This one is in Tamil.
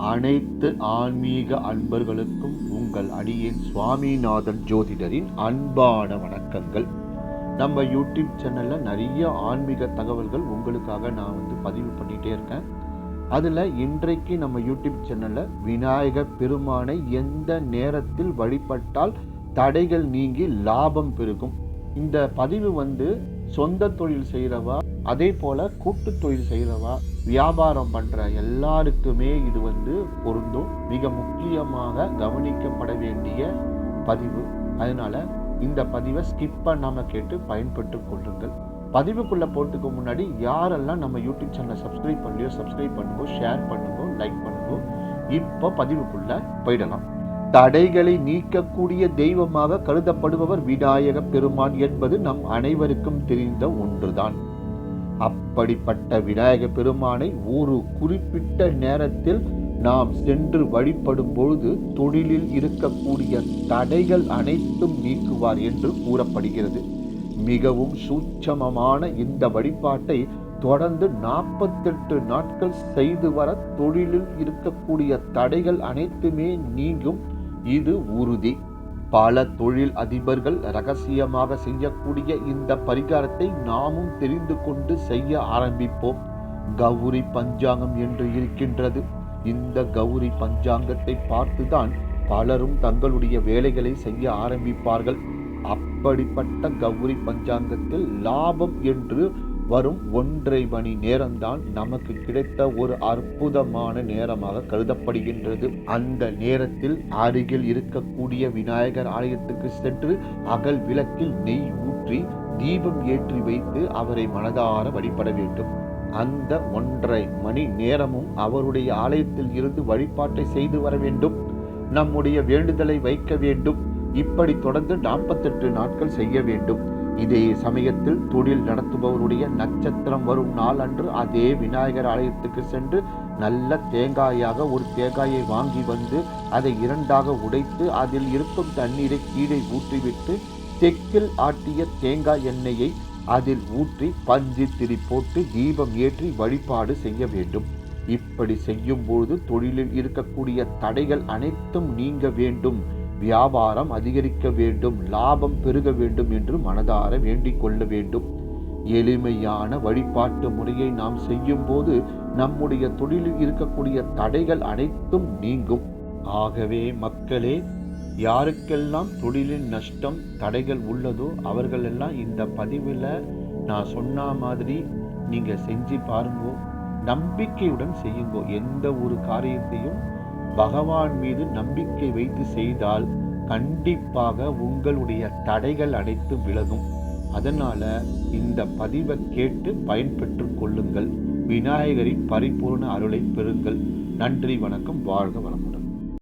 அனைத்து ஆன்மீக அன்பர்களுக்கும் உங்கள் அடியின் சுவாமிநாதன் ஜோதிடரின் அன்பான வணக்கங்கள். நம்ம யூடியூப் சேனலில் நிறைய ஆன்மீக தகவல்கள் உங்களுக்காக நான் வந்து பதிவு பண்ணிகிட்டே இருக்கேன். அதில் இன்றைக்கு நம்ம யூடியூப் சேனலில் விநாயகர் பெருமானை எந்த நேரத்தில் வழிபட்டால் தடைகள் நீங்கி லாபம் பெருகும். இந்த பதிவு வந்து சொந்த தொழில் செய்கிறவா அதே போல் கூட்டு தொழில் செய்கிறவா வியாபாரம் பண்ணுற எல்லாருக்குமே இது வந்து பொருந்தும். மிக முக்கியமாக கவனிக்கப்பட வேண்டிய பதிவு. அதனால இந்த பதிவை ஸ்கிப் பண்ணாமல் கேட்டு பயன்பட்டு கொள்ளுங்கள். பதிவுக்குள்ளே போட்டுக்க முன்னாடி யாரெல்லாம் நம்ம யூடியூப் சேனலை சப்ஸ்கிரைப் பண்ணலையோ சப்ஸ்கிரைப் பண்ணுங்க ஷேர் பண்ணுங்க லைக் பண்ணுங்க இப்போ பதிவுக்குள்ள போயிடலாம். தடைகளை நீக்கக்கூடிய தெய்வமாக கருதப்படுபவர் விநாயக பெருமான் என்பது நம் அனைவருக்கும் தெரிந்த ஒன்றுதான். அப்படிப்பட்ட விநாயக பெருமானை ஒரு குறிப்பிட்ட நேரத்தில் நாம் சென்று வழிபடும் பொழுது தொழிலில் இருக்கக்கூடிய தடைகள் அனைத்தும் நீக்குவார் என்று கூறப்படுகிறது. மிகவும் சூட்சமமான இந்த வழிபாட்டை தொடர்ந்து நாற்பத்தெட்டு நாட்கள் செய்து வர தொழிலில் இருக்கக்கூடிய தடைகள் அனைத்துமே நீங்கும் இது உறுதி பல தொழில் அதிபர்கள் ரகசியமாக செய்யக்கூடிய இந்த பரிகாரத்தை நாமும் தெரிந்து கொண்டு செய்ய ஆரம்பிப்போம். கௌரி பஞ்சாங்கம் என்று இருக்கின்றது. இந்த கௌரி பஞ்சாங்கத்தை பார்த்துதான் பலரும் தங்களுடைய வேலைகளை செய்ய ஆரம்பிப்பார்கள். அப்படிப்பட்ட கௌரி பஞ்சாங்கத்தில் லாபம் என்று வரும் ஒன்றரை மணி நேரம்தான் நமக்கு கிடைத்த ஒரு அற்புதமான நேரமாக கருதப்படுகின்றது. அந்த நேரத்தில் அருகில் இருக்கக்கூடிய விநாயகர் ஆலயத்துக்கு சென்று அகல் விளக்கில் நெய் ஊற்றி தீபம் ஏற்றி வைத்து அவரை மனதார வழிபட வேண்டும். அந்த ஒன்றரை மணி நேரமும் அவருடைய ஆலயத்தில் இருந்து வழிபாட்டை செய்து வர வேண்டும். நம்முடைய வேண்டுதலை வைக்க வேண்டும். இப்படி தொடர்ந்து நாற்பத்தெட்டு நாட்கள் செய்ய வேண்டும். இதே சமயத்தில் தொழில் நடத்துபவருடைய நட்சத்திரம் வரும் நாள் அன்று அதே விநாயகர் ஆலயத்துக்கு சென்று நல்ல தேங்காயாக ஒரு தேங்காயை வாங்கி வந்து அதை இரண்டாக உடைத்து அதில் இருக்கும் தண்ணீரை கீழே ஊற்றிவிட்டு தெக்கில் ஆட்டிய தேங்காய் எண்ணெயை அதில் ஊற்றி பஞ்சு திரி போட்டு தீபம் ஏற்றி வழிபாடு செய்ய வேண்டும். இப்படி செய்யும் பொழுது தொழிலில் இருக்கக்கூடிய தடைகள் அனைத்தும் நீங்க வேண்டும். வியாபாரம் அதிகரிக்க வேண்டும் லாபம் பெருக வேண்டும் என்று மனதார வேண்டிக் கொள்ள வேண்டும். எளிமையான வழிபாட்டு முறையை நாம் செய்யும் போது நம்முடைய தொழிலில் இருக்கக்கூடிய தடைகள் அனைத்தும் நீங்கும். ஆகவே மக்களே யாருக்கெல்லாம் தொழிலின் நஷ்டம் தடைகள் உள்ளதோ அவர்களெல்லாம் இந்த பதிவில் நான் சொன்ன மாதிரி நீங்கள் செஞ்சு பாருங்கோ நம்பிக்கையுடன் செய்யுங்கோ. எந்த ஒரு காரியத்தையும் பகவான் மீது நம்பிக்கை வைத்து செய்தால் கண்டிப்பாக உங்களுடைய தடைகள் அனைத்தும் விலகும். அதனால இந்த பதிவை கேட்டு பயன்பெற்று கொள்ளுங்கள். விநாயகரின் பரிபூர்ண அருளை பெறுங்கள். நன்றி வணக்கம் வாழ்க வளம்